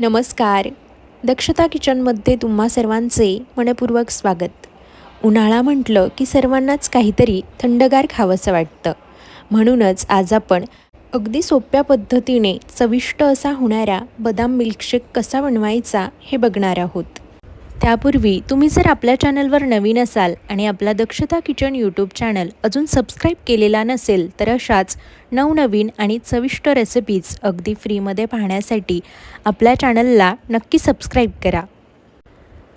नमस्कार. दक्षता किचनमध्ये तुम्हा सर्वांचे मनपूर्वक स्वागत. उन्हाळा म्हटलं की सर्वांनाच काहीतरी थंडगार खावंसं वाटतं. म्हणूनच आज आपण अगदी सोप्या पद्धतीने चविष्ट असा होणारा बदाम मिल्कशेक कसा बनवायचा हे बघणार आहोत. त्यापूर्वी तुम्ही जर आपल्या चॅनलवर नवीन असाल आणि आपला दक्षता किचन यूट्यूब चॅनल अजून सबस्क्राईब केलेला नसेल तर अशाच नवनवीन आणि चविष्ट रेसिपीज अगदी फ्रीमध्ये पाहण्यासाठी आपल्या चॅनलला नक्की सबस्क्राईब करा.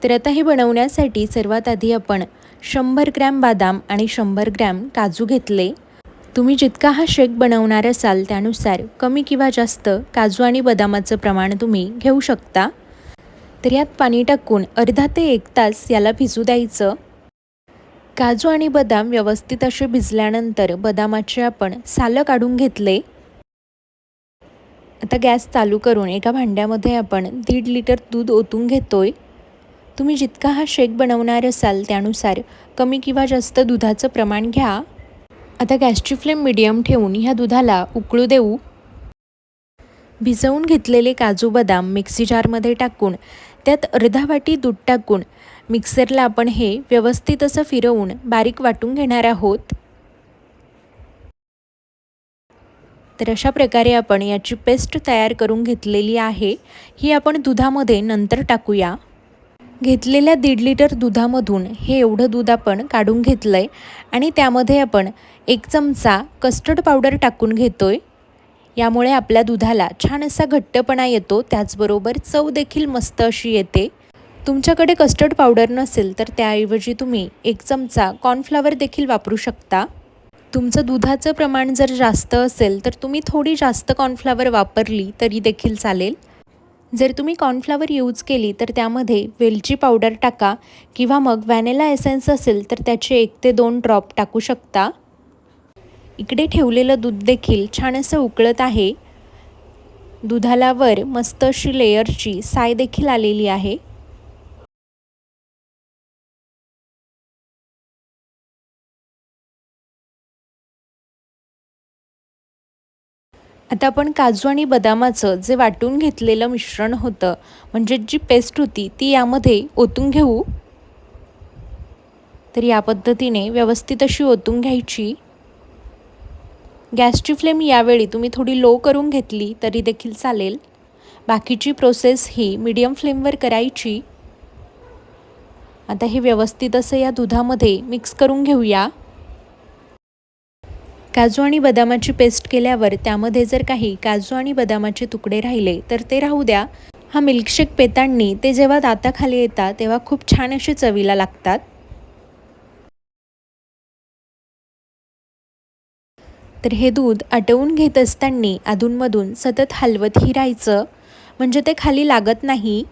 तर आता हे बनवण्यासाठी सर्वात आधी आपण शंभर ग्रॅम बदाम आणि शंभर ग्रॅम काजू घेतले. तुम्ही जितका हा शेक बनवणार असाल त्यानुसार कमी किंवा जास्त काजू आणि बदामाचं प्रमाण तुम्ही घेऊ शकता. तर यात पाणी टाकून अर्धा ते एक तास याला भिजू द्यायचं. काजू आणि बदाम व्यवस्थित असे भिजल्यानंतर बदामाचे आपण सालं काढून घेतले. आता गॅस चालू करून एका भांड्यामध्ये आपण दीड लिटर दूध ओतून घेतोय. तुम्ही जितका हा शेक बनवणार असाल त्यानुसार कमी किंवा जास्त दुधाचं प्रमाण घ्या. आता गॅसची फ्लेम मिडियम ठेवून ह्या दुधाला उकळू देऊ. भिजवून घेतलेले काजू बदाम मिक्सी जारमध्ये टाकून त्यात अर्धा वाटी दूध टाकून मिक्सरला आपण हे व्यवस्थित असं फिरवून बारीक वाटून घेणार आहोत. तर अशा प्रकारे आपण याची पेस्ट तयार करून घेतलेली आहे. ही आपण दुधामध्ये नंतर टाकूया. घेतलेल्या दीड लिटर दुधामधून हे एवढं दूध आपण काढून घेतलं आहे आणि त्यामध्ये आपण एक चमचा कस्टर्ड पावडर टाकून घेतो आहे यामुळे आपल्या दुधाला छान असा घट्टपणा येतो त्याचबरोबर चव देखील मस्त अशी येते. तुमच्याकडे कस्टर्ड पावडर नसेल तर त्याऐवजी तुम्ही एक चमचा कॉर्नफ्लावर देखील वापरू शकता. तुमचं दुधाचं प्रमाण जर जास्त असेल तर तुम्ही थोडी जास्त कॉर्नफ्लावर वापरली तरी देखील चालेल. जर तुम्ही कॉर्नफ्लावर यूज केली तर त्यामध्ये वेलची पावडर टाका किंवा मग व्हॅनिला एसेन्स असेल तर त्याचे एक ते दोन ड्रॉप टाकू शकता. इकडे ठेवलेलं दूध देखील छान असं उकळत आहे. दुधाला वर मस्त अशी लेयरची साय देखील आलेली आहे. आता आपण काजू आणि बदामाचं जे वाटून घेतलेलं मिश्रण होतं म्हणजे जी पेस्ट होती ती यामध्ये ओतून घेऊ. तर या पद्धतीने व्यवस्थित अशी ओतून घ्यायची. गॅसची फ्लेम यावेळी तुम्ही थोडी लो करून घेतली तरी देखील चालेल. बाकीची प्रोसेस ही मीडियम फ्लेमवर करायची. आता हे व्यवस्थित असं या दुधामध्ये मिक्स करून घेऊया. काजू आणि बदामाची पेस्ट केल्यावर त्यामध्ये जर काही काजू आणि बदामाचे तुकडे राहिले तर ते राहू द्या. हा मिल्कशेक पेतांनी ते जेव्हा दाताखाली येतात तेव्हा खूप छान असे चवीला लागतात. तर हे दूध आटवून घेत असताना अधूनमधून सतत हलवतही राहायचं म्हणजे ते खाली लागत नाही.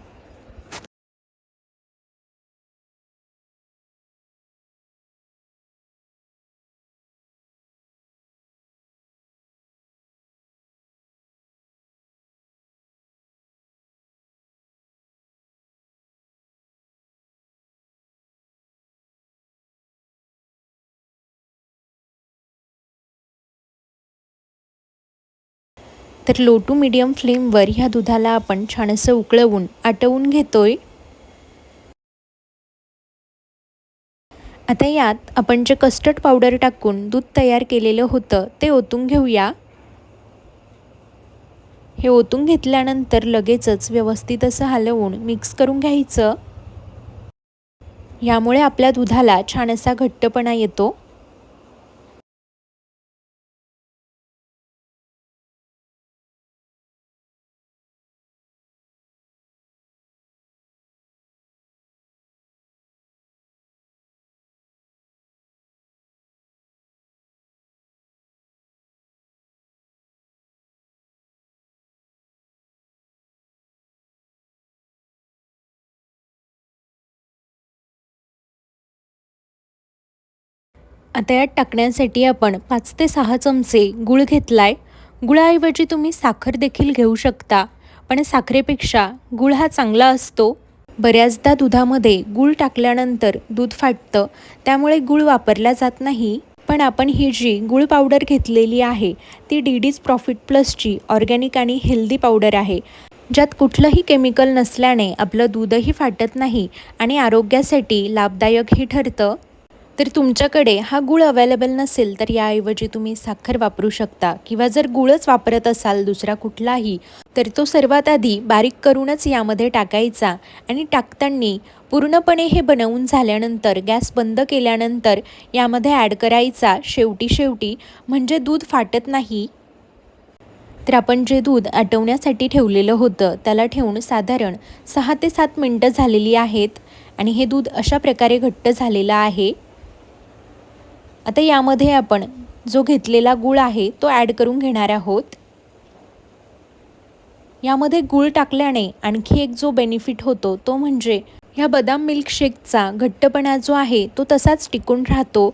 तर लो टू मिडियम फ्लेमवर ह्या दुधाला आपण छान असं उकळवून आटवून घेतोय. आता यात आपण जे कस्टर्ड पावडर टाकून दूध तयार केलेलं होतं ते ओतून घेऊया. हे ओतून घेतल्यानंतर लगेचच व्यवस्थित असं हलवून मिक्स करून घ्यायचं. यामुळे आपल्या दुधाला छान असा घट्टपणा येतो. आता यात टाकण्यासाठी आपण पाच ते सहा चमचे गूळ आहे गुळाऐवजी तुम्ही साखर देखील घेऊ शकता पण साखरेपेक्षा गूळ हा चांगला असतो. बऱ्याचदा दुधामध्ये गूळ टाकल्यानंतर दूध फाटतं त्यामुळे गूळ वापरला जात नाही. पण आपण ही जी गूळ पावडर घेतलेली आहे ती डी डीज प्रॉफिट प्लसची ऑर्गॅनिक आणि हेल्दी पावडर आहे. ज्यात कुठलंही केमिकल नसल्याने आपलं दूधही फाटत नाही आणि आरोग्यासाठी लाभदायकही ठरतं. तर तुमच्याकडे हा गूळ अवेलेबल नसेल तर याऐवजी तुम्ही साखर वापरू शकता. किंवा जर गुळच वापरत असाल दुसरा कुठलाही तर तो सर्वात आधी बारीक करूनच यामध्ये टाकायचा आणि टाकताना पूर्णपणे हे बनवून झाल्यानंतर गॅस बंद केल्यानंतर यामध्ये ॲड करायचा शेवटी शेवटी म्हणजे दूध फाटत नाही. तर आपण जे दूध आटवण्यासाठी ठेवलेलं होतं त्याला ठेवून साधारण सहा ते सात मिनटं झालेली आहेत. आणि हे दूध अशा प्रकारे घट्ट झालेलं आहे. आता यामध्ये आपण जो घेतलेला गूळ आहे तो ॲड करून घेणार आहोत. यामध्ये गूळ टाकल्याने आणखी एक जो बेनिफिट होतो तो म्हणजे ह्या बदाम मिल्कशेकचा घट्टपणा जो आहे तो तसाच टिकून राहतो.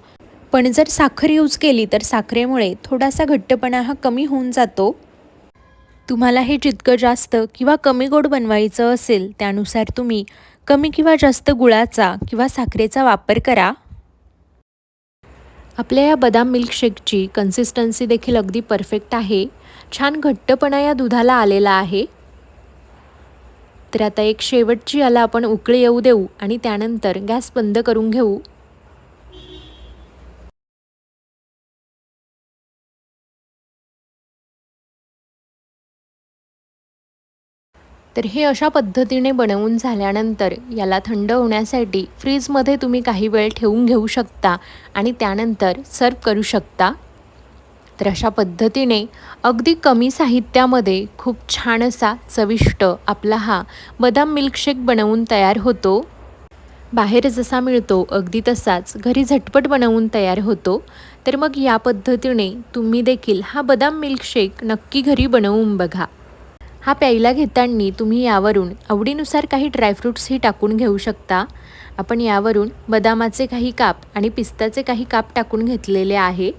पण जर साखर यूज केली तर साखरेमुळे थोडासा घट्टपणा हा कमी होऊन जातो. तुम्हाला हे जितकं जास्त किंवा कमी गोड बनवायचं असेल त्यानुसार तुम्ही कमी किंवा जास्त गुळाचा किंवा साखरेचा वापर करा. आपल्या या बदाम मिल्कशेकची कन्सिस्टन्सी देखील अगदी परफेक्ट आहे. छान घट्टपणा या दुधाला आलेला आहे. तर आता एक शेवटची याला आपण उकळी येऊ देऊ आणि त्यानंतर गॅस बंद करून घेऊ. तर हे अशा पद्धतीने बनवून झाल्यानंतर याला थंड होण्यासाठी फ्रीजमध्ये तुम्ही काही वेळ ठेवून घेऊ शकता आणि त्यानंतर सर्व करू शकता. तर अशा पद्धतीने अगदी कमी साहित्यामध्ये खूप छान असा चविष्ट आपला हा बदाम मिल्कशेक बनवून तयार होतो. बाहेर जसा मिळतो अगदी तसाच घरी झटपट बनवून तयार होतो. तर मग या पद्धतीने तुम्ही देखील हा बदाम मिल्कशेक नक्की घरी बनवून बघा. हा प्यायला घेताना तुम्ही यावरून आवडीनुसार काही ड्रायफ्रूट्सही टाकून घेऊ शकता. आपण यावरून बदामाचे काही काप आणि पिस्ताचे काही काप टाकून घेतलेले आहे.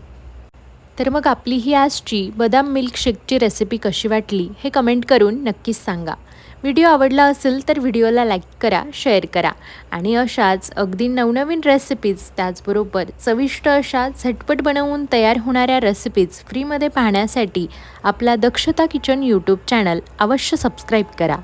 तर मग आपली ही आजची बदाम मिल्कशेकची रेसिपी कशी वाटली हे कमेंट करून नक्कीच सांगा. व्हिडिओ आवडला असेल तर व्हिडिओला लाईक करा शेअर करा. आणि अशाच अगदी नवनवीन रेसिपीज त्याचबरोबर चविष्ट अशा झटपट बनवून तयार होणाऱ्या रेसिपीज फ्रीमध्ये पाहण्यासाठी आपला दक्षता किचन यूट्यूब चॅनल अवश्य सबस्क्राईब करा.